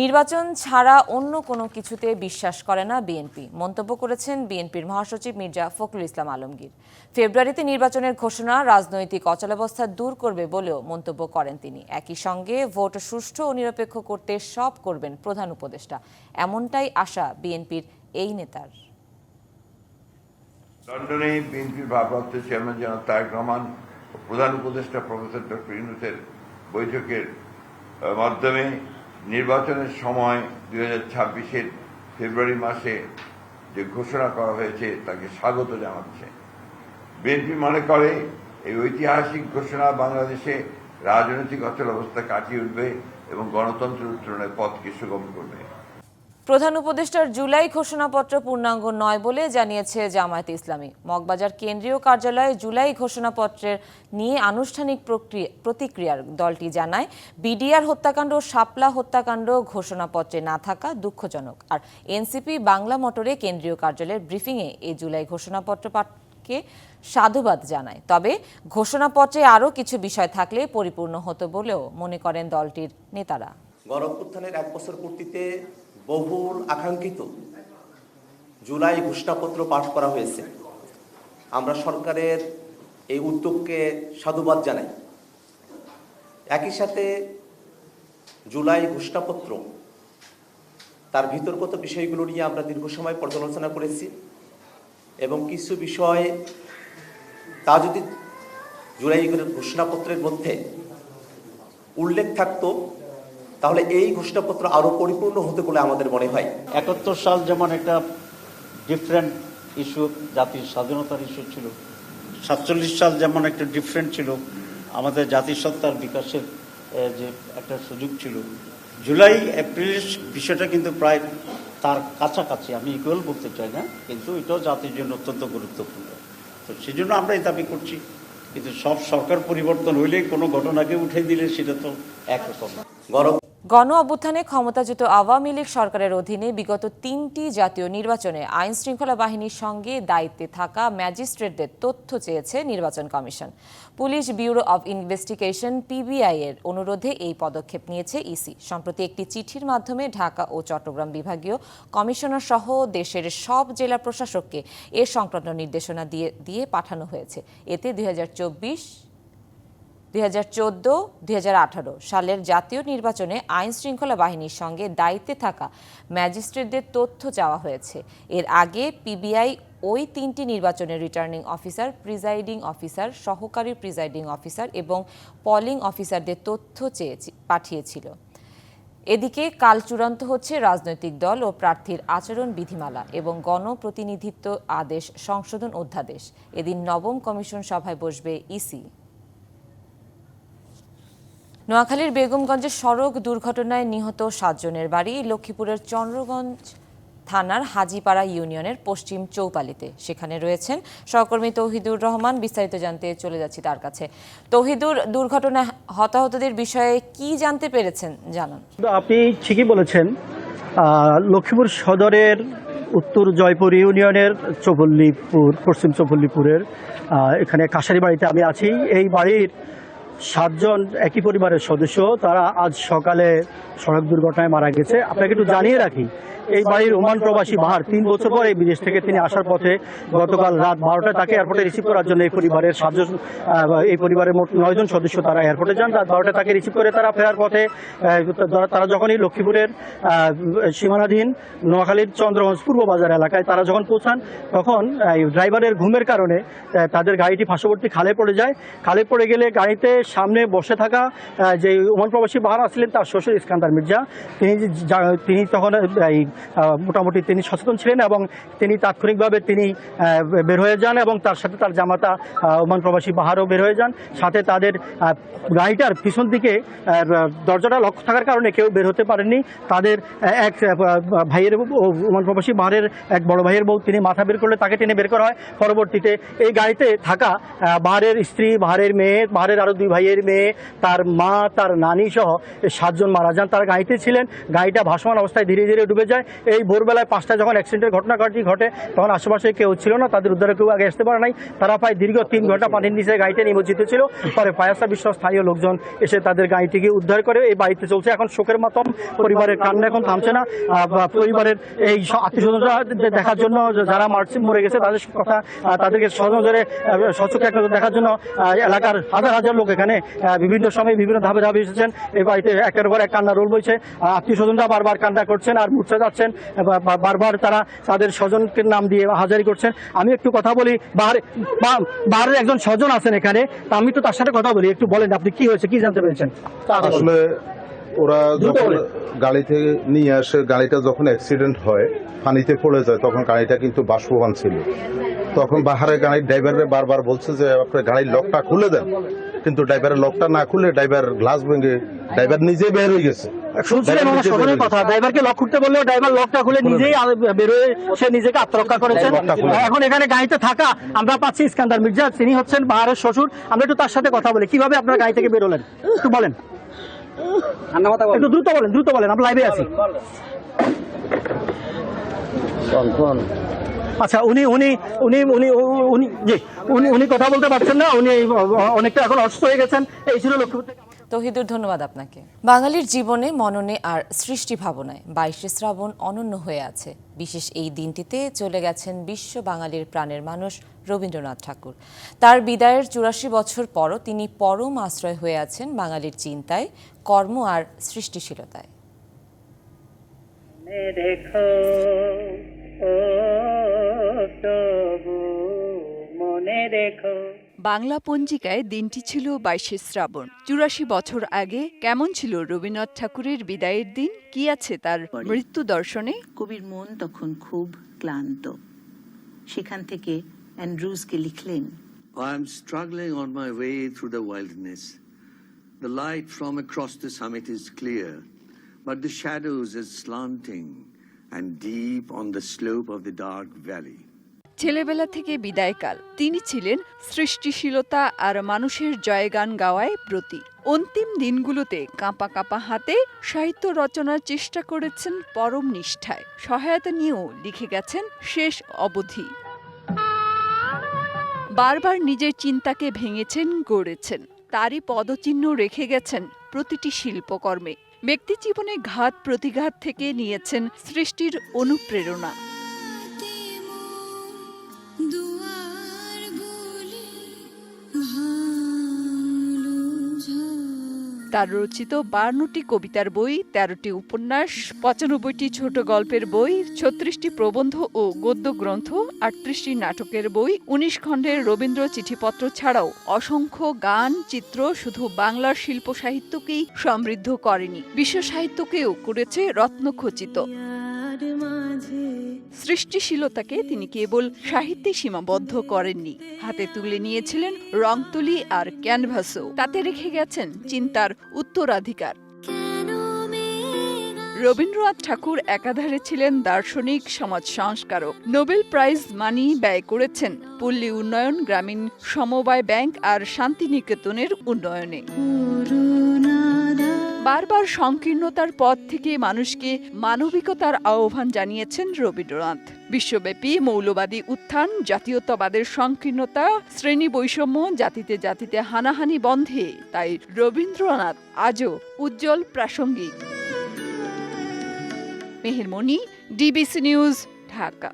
নির্বাচন ছাড়া অন্য কোনো কিছুতে বিশ্বাস করে না বিএনপি। মন্তব্য করেছেন বিএনপির মহাসচিব মির্জা ফখরুল ইসলাম আলমগীর। ফেব্রুয়ারিতে নির্বাচনের ঘোষণা রাজনৈতিক অচলাবস্থা দূর করবে বলেও মন্তব্য করেন তিনি। একই সঙ্গে ভোট সুষ্ঠু ও নিরপেক্ষ করতে সব করবেন প্রধান উপদেষ্টা। এমনটাই আশা বিএনপির এই নেতার। লন্ডনে বিএনপির ভারপ্রাপ্ত চেয়ারম্যান তারেক রহমান প্রধান উপদেষ্টা প্রফেসর ডক্টর ইউনুসের বৈঠকের মাধ্যমে নির্বাচনের সময় দুই হাজার ফেব্রুয়ারি মাসে যে ঘোষণা করা হয়েছে, তাকে স্বাগত জানাচ্ছে। বিএনপি মনে করে এই ঐতিহাসিক ঘোষণা বাংলাদেশে রাজনৈতিক অচল অবস্থা কাটিয়ে উঠবে এবং গণতন্ত্র উত্তরণের পথকে সুগম করবে। প্রধান উপদেষ্টার জুলাই ঘোষণাপত্র পূর্ণাঙ্গ নয় বলে জানিয়েছে জামায়াত ইসলামী। মগবাজার কেন্দ্রীয় কার্যালয়ে জুলাই ঘোষণাপত্রের নিয়ে আনুষ্ঠানিক প্রতিক্রিয়ার দলটি জানায়, বিডিআর হত্যাকাণ্ড, শাপলা হত্যাকাণ্ড ঘোষণাপত্রে না থাকা দুঃখজনক। আর এনসিপি বাংলা মোটরে কেন্দ্রীয় কার্যালয়ের ব্রিফিংয়ে এই জুলাই ঘোষণাপত্র পাঠকে সাধুবাদ জানায়। তবে ঘোষণাপত্রে আরও কিছু বিষয় থাকলে পরিপূর্ণ হতো বলেও মনে করেন দলটির নেতারা। গণঅভ্যুত্থানের এক বছর পূর্তিতে বহুল আকাঙ্ক্ষিত। জুলাই ঘোষণাপত্র পাঠ করা হয়েছে। আমরা সরকারের এই উদ্যোগকে সাধুবাদ জানাই। একই সাথে জুলাই ঘোষণাপত্র, তার ভিতরগত বিষয়গুলো নিয়ে আমরা দীর্ঘ সময় পর্যালোচনা করেছি এবং কিছু বিষয় তা যদি জুলাই ঘোষণাপত্রের মধ্যে উল্লেখ থাকতো তাহলে এই ঘোষণাপত্র আরও পরিপূর্ণ হতে বলে আমাদের মনে হয়। একাত্তর সাল যেমন একটা ডিফারেন্ট ইস্যু জাতির স্বাধীনতার ইস্যু ছিল সাতচল্লিশ সাল যেমন একটা ডিফারেন্ট ছিল আমাদের জাতিসত্তার বিকাশের যে একটা সুযোগ ছিল। জুলাই এপ্রিলের বিষয়টা কিন্তু প্রায় তার কাছাকাছি আমি ইকুয়াল বলতে চাই না কিন্তু এটাও জাতির জন্য অত্যন্ত গুরুত্বপূর্ণ। তো সেই জন্য আমরা এই দাবি করছি কিন্তু সব সরকার পরিবর্তন হইলে কোনো ঘটনাকে উঠে দিলে সেটা তো একরকম না গণ অভ্যুত্থানে ক্ষমতাচ্যুত আওয়ামী লীগ সরকারের অধীনে বিগত তিনটি জাতীয় নির্বাচনে আইন শৃঙ্খলা বাহিনীর সঙ্গে দায়িত্বে থাকা ম্যাজিস্ট্রেটদের তথ্য চেয়েছে নির্বাচন commission. Police bureau of investigation, PBI এর অনুরোধে এই পদক্ষেপ নিয়েছে ইসি। সম্প্রতি একটি চিঠির মাধ্যমে ঢাকা ও চট্টগ্রাম বিভাগীয় কমিশনার সহ দেশের সব জেলা প্রশাসককে এ সংক্রান্ত নির্দেশনা দিয়ে দিয়ে পাঠানো হয়েছে। এতে দুই হাজার চব্বিশ দুই সালের জাতীয় নির্বাচনে আইন শৃঙ্খলা বাহিনীর সঙ্গে দায়িত্বে থাকা ম্যাজিস্ট্রেটদের তথ্য চাওয়া হয়েছে। এর আগে পিবিআই ওই তিনটি নির্বাচনের রিটার্নিং অফিসার, প্রিজাইডিং অফিসার, সহকারী প্রিজাইডিং অফিসার এবং পলিং অফিসারদের তথ্য চেয়ে পাঠিয়েছিল। এদিকে কাল চূড়ান্ত হচ্ছে রাজনৈতিক দল ও প্রার্থীর আচরণ বিধিমালা এবং গণপ্রতিনিধিত্ব আদেশ সংশোধন অধ্যাদেশ। এদিন নবম কমিশন সভায় বসবে ইসি। নোয়াখালীর বেগমগঞ্জের সড়ক দুর্ঘটনায় নিহত সাতজনের বাড়ি লক্ষ্মীপুরের চন্দ্রগঞ্জ থানার হাজিপাড়া ইউনিয়নের পশ্চিম চৌপালিতে। সেখানে রয়েছেন সহকর্মী তৌহিদুর রহমান। বিস্তারিত জানতে চলে যাচ্ছি তার কাছে। তৌহিদুর, দুর্ঘটনা হতাহতদের বিষয়ে কি জানতে পেরেছেন? জানান। আপনি ঠিকই বলেছেন লক্ষ্মীপুর সদরের উত্তর জয়পুর ইউনিয়নের চৌপল্লীপুর, পশ্চিম চৌপল্লীপুরের এখানে কাশারি বাড়িতে আমি আছি। এই বাড়ির সাতজন একই পরিবারের সদস্য, তারা আজ সকালে সড়ক দুর্ঘটনায় মারা গেছে। আপনাকে একটু জানিয়ে রাখি এই বাড়ির ওমান প্রবাসী বাহার তিন বছর পরে বিদেশ থেকে তিনি আসার পথে গতকাল রাত বারোটায় তাকে এয়ারপোর্টে রিসিভ করার জন্য এই পরিবারের সাতজন এই পরিবারের মোট নয়জন সদস্য তারা এয়ারপোর্টে যান। রাত বারোটায় তাকে রিসিভ করে তারা ফেরার পথে তারা যখনই লক্ষ্মীপুরের সীমানাধীন নোয়াখালীর চন্দ্রগঞ্জ পূর্ব বাজার এলাকায় তারা যখন পৌঁছান, তখন এই ড্রাইভারের ঘুমের কারণে তাদের গাড়িটি পার্শ্ববর্তী খালে পড়ে যায়। খালে পড়ে গেলে গাড়িতে সামনে বসে থাকা যে ওমান প্রবাসী বাহার আসছিলেন তার শ্বশুর ইস্কান্দার মির্জা, তিনি তিনি তখন এই মোটামুটি তিনি সচেতন ছিলেন এবং তিনি তাৎক্ষণিকভাবে তিনি বের হয়ে যান এবং তার সাথে তার জামাতা ওমান প্রবাসী বাহারও বের হয়ে যান। সাথে তাদের গাড়িটার পিছন দিকে দরজাটা লক্ষ্য থাকার কারণে কেউ বের হতে পারেননি। তাদের এক ভাইয়ের ওমান প্রবাসী বাহারের এক বড় ভাইয়ের বউ তিনি মাথা বের করলে তাকে টেনে বের করা হয়। পরবর্তীতে এই গাড়িতে থাকা বাহারের স্ত্রী, বাহারের মেয়ে, বাহারের আরও দুই ভাইয়ের মেয়ে, তার মা, তার নানি সহ সাতজন মারা যান। তারা গাড়িতে ছিলেন। গাড়িটা ভাসমান অবস্থায় ধীরে ধীরে ডুবে যায়। এই ভোরবেলায় পাঁচটা যখন অ্যাক্সিডেন্টের ঘটনাটি ঘটে তখন আশেপাশে কেউ ছিল না, তাদের উদ্ধারে কেউ আগে আসতে পারে নাই। তারা প্রায় দীর্ঘ তিন ঘণ্টা পানির নিচে গাড়িতে নিমজ্জিত ছিল। পরে ফায়ার সার্ভিস স্থানীয় লোকজন এসে তাদের গাড়িটিকে উদ্ধার করে এই বাড়িতে চলছে। এখন শোকের মাতম। পরিবারের কান্না এখন থামছে না। পরিবারের এই আত্মীয়স্বজনরা দেখার জন্য যারা মার্চে মরে গেছে, তাদের কথা তাদেরকে সহজরে সচক্ষে দেখার জন্য এলাকার হাজার হাজার লোক এখানে বিভিন্ন সময় বিভিন্ন ধাপে ধাপে এসেছেন। এই বাড়িতে একের পর এক কান্না রোল বইছে। আত্মীয় স্বজনরা বারবার কান্না করছেন আর মুর্চা যাচ্ছেন বা- বারবার তারা তাদের স্বজনকে নাম দিয়ে হাজারি করছেন আমি একটু কথা বলি বাহারে বাহারের একজন স্বজন আছেন এখানে আমি তো তার সাথে কথা বলি একটু বলেন আপনি কি হয়েছে কি জানতে পেরেছেন। আসলে ওরা যখন বলেন। গাড়ি থেকে নিয়ে আসে গাড়িটা যখন অ্যাক্সিডেন্ট হয় পানিতে পড়ে যায় তখন গাড়িটা কিন্তু বাষ্পবান ছিল তখন বাহারে গাড়ির ড্রাইভারে বারবার বলছে যে আপনার গাড়ির লকটা খুলে দেন কিন্তু ড্রাইভারের লকটা না খুলে ড্রাইভার গ্লাস ভেঙে ড্রাইভার নিজে বের হয়ে গেছে। কথা ড্রাইভারকে লক বললেও ড্রাইভার লকটা খুলে নিজেই বেরোয় সে নিজেকে আত্মরক্ষা করেছেন লকটা এখন এখানে গাড়িতে থাকা আমরা পাচ্ছি ইস্কান্দার মির্জা তিনি হচ্ছেন বাহারের শ্বশুর। আমরা একটু তার সাথে কথা বলি। কীভাবে আপনার গাড়ি থেকে বেরোলেন একটু বলেন। একটু দ্রুত বলেন দ্রুত বলেন আমরা লাইভে আছি। আচ্ছা উনি উনি উনি উনি উনি জি উনি উনি কথা বলতে পারছেন না উনি অনেকটা এখন অসুস্থ হয়ে গেছেন। এই ছিল লক্ষ্য তহিদুর ধন্যবাদ আপনাকে। বাঙালির জীবনে মননে আর সৃষ্টি ভাবনায় বাইশে শ্রাবণ অনন্য হয়ে আছে। বিশেষ এই দিনটিতে চলে গেছেন বিশ্ব বাঙালির প্রাণের মানুষ রবীন্দ্রনাথ ঠাকুর। তার বিদায়ের চুরাশি বছর পরও তিনি পরম আশ্রয় হয়ে আছেন বাঙালির চিন্তায় কর্ম আর সৃষ্টিশীলতায়। ও তবু মনে রেখো বাংলা পঞ্জিকায় দিনটি ছিল বাইশে শ্রাবণ চুরাশি বছর আগে কেমন ছিল রবীন্দ্রনাথ ঠাকুরের বিদায়ের দিন কি আছে তার মৃত্যু দর্শনে কবির মন তখন খুব ক্লান্ত সেখান থেকে অ্যান্ড্রুজকে লিখলেন I am struggling on my way through the wilderness. The light from across the summit is clear, but the shadows is slanting and deep on the slope of the dark valley. ছেলেবেলা থেকে বিদায়কাল। তিনি ছিলেন সৃষ্টিশীলতা আর মানুষের জয়গান গাওয়ায় প্রতি অন্তিম দিনগুলোতে কাঁপা কাঁপা হাতে সাহিত্য রচনার চেষ্টা করেছেন পরম নিষ্ঠায়। সহায়তা নিয়েও লিখে গেছেন শেষ অবধি। বারবার নিজের চিন্তাকে ভেঙেছেন, গড়েছেন। তারই পদচিহ্ন রেখে গেছেন প্রতিটি শিল্পকর্মে। ব্যক্তিজীবনে ঘাত প্রতিঘাত থেকে নিয়েছেন সৃষ্টির অনুপ্রেরণা। তার রচিত বান্নটি কবিতার বই, তেরোটি উপন্যাস, পঁচানব্বইটি ছোট গল্পের বই, ছত্রিশটি প্রবন্ধ ও গদ্য গ্রন্থ, আটত্রিশটি নাটকের বই, উনিশ খণ্ডের রবীন্দ্র চিঠিপত্র ছাড়াও অসংখ্য গান, চিত্র শুধু বাংলার শিল্প সাহিত্যকেই সমৃদ্ধ করেনি। বিশ্ব সাহিত্যকেও করেছে রত্নখচিত। সৃষ্টিশীলতাকে তিনি কেবল সাহিত্যে সীমাবদ্ধ করেননি। হাতে তুলে নিয়েছিলেন রংতুলি আর ক্যানভাসও। তাতে রেখে গেছেন চিন্তার উত্তরাধিকার। রবীন্দ্রনাথ ঠাকুর একাধারে ছিলেন দার্শনিক সমাজ সংস্কারক নোবেল প্রাইজ মানি ব্যয় করেছেন পল্লী উন্নয়ন, গ্রামীণ সমবায় ব্যাংক আর শান্তিনিকেতনের উন্নয়নে। বারবার সংকীর্ণতার পথ থেকে মানুষকে মানবিকতার আহ্বান জানিয়েছেন রবীন্দ্রনাথ। বিশ্বব্যাপী মৌলবাদী উত্থান, জাতীয়তাবাদের সংকীর্ণতা, শ্রেণি বৈষম্য, জাতিতে জাতিতে হানাহানি বন্ধে, তাই রবীন্দ্রনাথ আজও উজ্জ্বল প্রাসঙ্গিক। Mehermoni, DBC news, Dhaka.